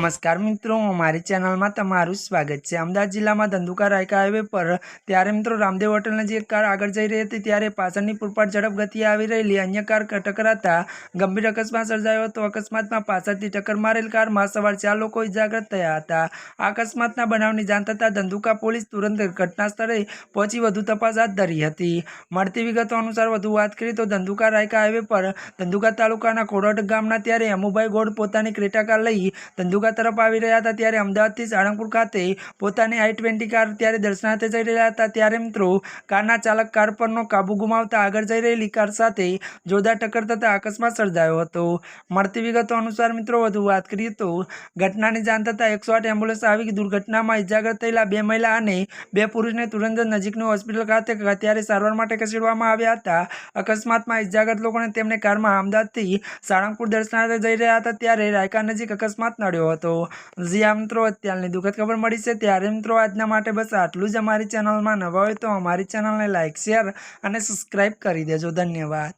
નમસ્કાર મિત્રો અમારી ચેનલમાં તમારું સ્વાગત છે. અમદાવાદ જિલ્લામાં ધંધુકા રાયકા હાઈવે પર ત્યારે મિત્રો રામદેવ હોટલ નજીક એક કાર આગળ જઈ રહી હતી ત્યારે પાછળની પૂરપાટ ઝડપ ગતિ આવી રહેલી. અન્ય કાર ટકરાતા ગંભીર અકસ્માત સર્જાયો હતો. અકસ્માતમાં પાછળથી ટક્કર મારેલ કારમાં સવાર ચાર લોકો ઇજાગ્રસ્ત થયા હતા. અકસ્માતના બનાવની જાણ થતાં ધંધુકા પોલીસ તુરંત ઘટના સ્થળે પહોંચી વધુ તપાસ હાથ ધરી હતી. મળતી વિગતો અનુસાર વધુ વાત કરીએ તો ધંધુકા રાયકા હાઈવે પર ધંધુકા તાલુકાના કોડોડ ગામના ત્યારે અમુભાઈ ગોળ પોતાની ક્રેટા કાર લઈ ધંધુકા તરફ આવી રહ્યા હતા ત્યારે અમદાવાદથી સાળંગપુર ખાતે પોતાની આઈ ટ્વેન્ટી કાર ત્યારે દર્શનાર્થે જઈ રહ્યા હતા. ત્યારે મિત્રો, કારના ચાલક કાર પરનો કાબુ ગુમાવતા આગળ જઈ રહેલી કાર સાથે જોરદાર ટક્કર થતાં અકસ્માત સર્જાયો હતો. મળતી વિગતો અનુસાર મિત્રો, વધુ વાત કરીએ તો ઘટનાની જાણ થતાં એકસો આઠ એમ્બ્યુલન્સ આવી દુર્ઘટનામાં ઇજાગ્રસ્ત થયેલા બે મહિલા અને બે પુરુષને તુરંત નજીકની હોસ્પિટલ ખાતે ત્યારે સારવાર માટે ખસેડવામાં આવ્યા હતા. અકસ્માતમાં ઇજાગ્રસ્ત લોકોને તેમને કારમાં અમદાવાદથી સાળંગપુર દર્શનાર્થે જઈ રહ્યા હતા. ત્યારે રાયકા નજીક અકસ્માત નડ્યો હતો. જ્યાં મિત્રો અત્યારની દુઃખદ ખબર મળી છે, ત્યારે મિત્રો આજના માટે બસ આટલું જ અમારી ચેનલમાં નવા હોય તો અમારી ચેનલને લાઇક શેર અને સબસ્ક્રાઈબ કરી દેજો. ધન્યવાદ.